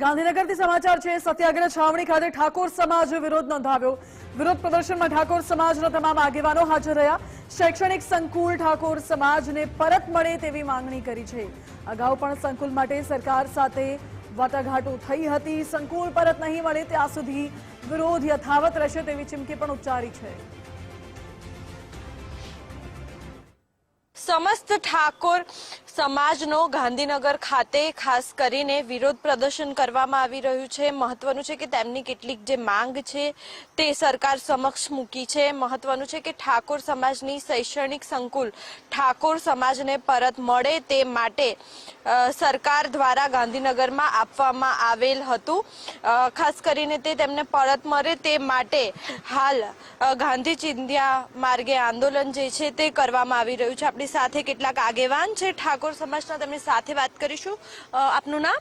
ગાંધીનગરથી સમાચાર છે, સત્યાગ્રહ છાવણી ખાતે ઠાકોર સમાજ વિરોધ નોંધાવ્યો. વિરોધ પ્રદર્શનમાં ઠાકોર સમાજના તમામ આગેવાનો હાજર રહ્યા. શૈક્ષણિક સંકુલ ઠાકોર સમાજને પરત મળે તેવી માંગણી કરી છે. અગાઉ પણ સંકુલ માટે સરકાર સાથે વાટાઘાટો થઈ હતી. સંકુલ પરત નહીં મળે ત્યાં સુધી વિરોધ યથાવત રહેશે તેવી ચીમકી પણ ઉચ્ચારી છે. સમસ્ત ઠાકોર સમાજનો ગાંધીનગર ખાતે ખાસ કરીને વિરોધ પ્રદર્શન કરવામાં આવી રહ્યું છે. મહત્વનું છે કે તેમની કેટલીક જે માંગ છે તે સરકાર સમક્ષ મૂકી છે. મહત્વનું છે કે ઠાકોર સમાજની શૈક્ષણિક સંકુલ ઠાકોર સમાજને પરત મળે તે માટે સરકાર દ્વારા ગાંધીનગરમાં આપવામાં આવેલ હતું. ખાસ કરીને તે તેમને પરત મળે તે માટે હાલ ગાંધી ચિંધ્યા માર્ગે આંદોલન જે છે તે કરવામાં આવી રહ્યું છે. આપણી સાથે કેટલાક આગેવાન છે ઠાકોર સમાજના તેમની સાથે વાત કરીશું. આપનું નામ?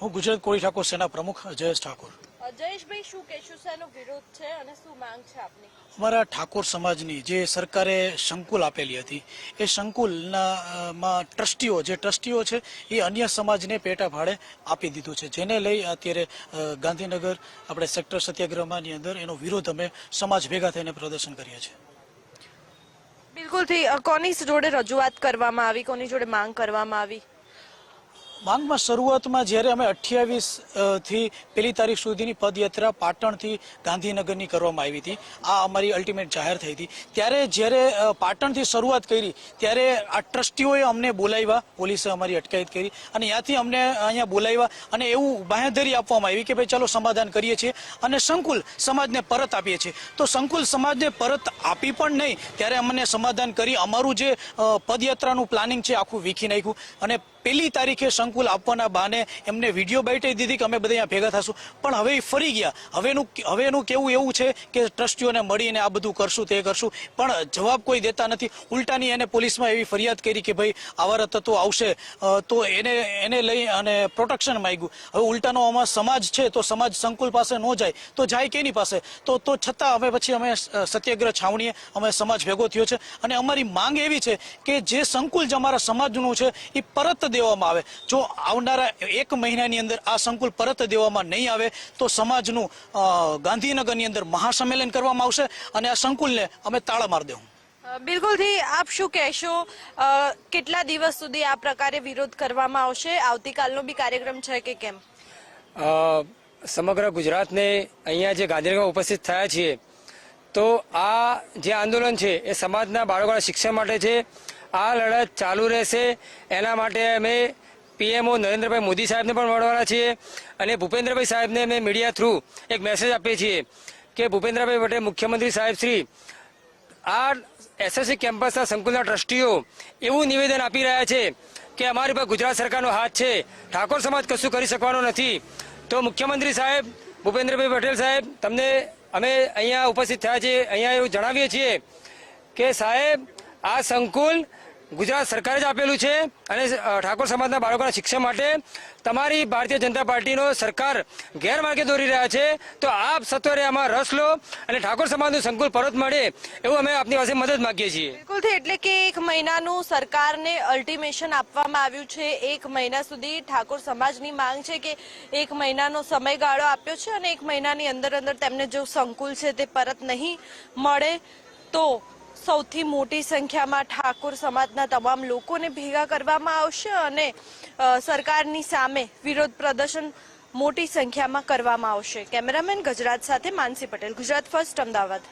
હું ગુજરાત કોળી ઠાકોર સેના પ્રમુખ જયેશ ઠાકોર. જયેશભાઈ શું કહેશું? શેનો વિરોધ છે અને શું માંગ છે આપની? અમારા ઠાકોર સમાજની જે સરકારે સંકુલ આપેલી હતી એ સંકુલના માં ટ્રસ્ટીઓ જે ટ્રસ્ટીઓ છે એ અન્ય સમાજને પેટા ભાડે આપી દીધું છે. જેને લઈ અત્યારે ગાંધીનગર આપણે સેક્ટર સત્યાગ્રહમાંની અંદર એનો વિરોધ અમે સમાજ ભેગા થઈને પ્રદર્શન કરીએ છીએ. બિલકુલથી કોની જોડે રજૂઆત કરવામાં આવી કોની જોડે માંગ કરવામાં આવી? માંગમાં શરૂઆતમાં જ્યારે અમે અઠ્યાવીસથી પેલી તારીખ સુધીની પદયાત્રા પાટણથી ગાંધીનગરની કરવામાં આવી હતી. આ અમારી અલ્ટિમેટ જાહેર થઈ હતી. ત્યારે જ્યારે પાટણથી શરૂઆત કરી, ત્યારે આ ટ્રસ્ટીઓએ અમને બોલાવ્યા, પોલીસે અમારી અટકાયત કરી અને ત્યાંથી અમને અહીંયા બોલાવ્યા અને એવું બાંહેધરી આપવામાં આવી કે ભાઈ ચાલો સમાધાન કરીએ છીએ અને સંકુલ સમાજને પરત આપીએ છીએ. તો સંકુલ સમાજને પરત આપી પણ નહીં, ત્યારે અમને સમાધાન કરી અમારું જે પદયાત્રાનું પ્લાનિંગ છે આખું વીખી નાખ્યું અને પેલી તારીખે સંકુલ આપવાના બહાને એમને વીડિયો બાઇટે દીધી કે અમે બધા અહીંયા ભેગા થશું. પણ હવે એ ફરી ગયા. હવેનું હવેનું કેવું એવું છે કે ટ્રસ્ટીઓને મળીને આ બધું કરશું, તે કરશું. પણ જવાબ કોઈ દેતા નથી. ઉલટાની એને પોલીસમાં એવી ફરિયાદ કરી કે ભાઈ, આવા તત્વો આવશે. તો એને એને લઈ અને પ્રોટેક્શન માંગ્યું. હવે ઉલટાનો આમાં સમાજ છે, તો સમાજ સંકુલ પાસે ન જાય, તો જાય કેની પાસે? તો તો છતાં અમે પછી અમે સત્યાગ્રહ છાવણીએ, અમે સમાજ ભેગો થયો છે. અને અમારી માંગ એવી છે કે જે સંકુલ જે અમારા સમાજનું છે, એ પરત દેવામાં આવે. જો આવનારા એક મહિનાની અંદર આ સંકુલ પરત દેવામાં નહીં આવે તો સમાજનું ગાંધીનગરની અંદર મહાસંમેલન કરવામાં આવશે અને આ સંકુલને અમે તાળા મારી દેવું. બિલકુલથી આપ શું કહેશો? કેટલા દિવસ સુધી આ પ્રકારે વિરોધ કરવામાં આવશે? આવતીકાલનો બી કાર્યક્રમ છે કે કેમ? સમગ્ર ગુજરાતને અહીંયા જે ગાંધીનગરમાં ઉપસ્થિત થયા છીએ તો આ જે આંદોલન છે એ સમાજના બાળકોના શિક્ષણ માટે છે. આ લડત ચાલુ રહેશે. એના માટે અમે પીએમઓ નરેન્દ્રભાઈ મોદી સાહેબને પણ મળવાના છીએ અને ભૂપેન્દ્રભાઈ સાહેબને અમે મીડિયા થ્રુ એક મેસેજ આપીએ છીએ કે ભૂપેન્દ્રભાઈ પટેલ, મુખ્યમંત્રી સાહેબ શ્રી, આ એસએસસી કેમ્પસના સંકુલના ટ્રસ્ટીઓ એવું નિવેદન આપી રહ્યા છે કે અમારી પર ગુજરાત સરકારનો હાથ છે. ઠાકોર સમાજ કશું કરી શકવાનો નથી. તો મુખ્યમંત્રી સાહેબ, ભૂપેન્દ્રભાઈ પટેલ સાહેબ, તમને અમે અહીંયા ઉપસ્થિત થયા છીએ. અહીંયા એવું જણાવીએ છીએ કે સાહેબ, આ સંકુલ ગુજરાત સરકારે જ આપેલું છે અને ઠાકોર સમાજના બાળકોના શિક્ષણ માટે તમારી ભારતીય જનતા પાર્ટીનો સરકાર ગેરમાર્ગે દોરી રહ્યા છે. તો આપ સત્વરે આમાં રસ લો અને ઠાકોર સમાજનું સંકુલ પરત મળે એવું અમે આપની પાસે મદદ માગીએ છીએ. બિલકુલથી એટલે કે એક મહિનાનું સરકારને અલ્ટિમેશન આપવામાં આવ્યું છે. એક મહિના સુધી ઠાકોર સમાજની માંગ છે કે એક મહિનાનો સમયગાળો આપ્યો છે અને એક મહિનાની અંદર અંદર તેમને જો સંકુલ છે તે પરત નહીં મળે તો સૌથી મોટી સંખ્યામાં ઠાકોર સમાજના તમામ લોકોને ભેગા કરવામાં આવશે અને સરકારની સામે વિરોધ પ્રદર્શન મોટી સંખ્યામાં કરવામાં આવશે. કેમેરામેન ગુજરાત સાથે માનસી પટેલ, ગુજરાત ફર્સ્ટ, અમદાવાદ.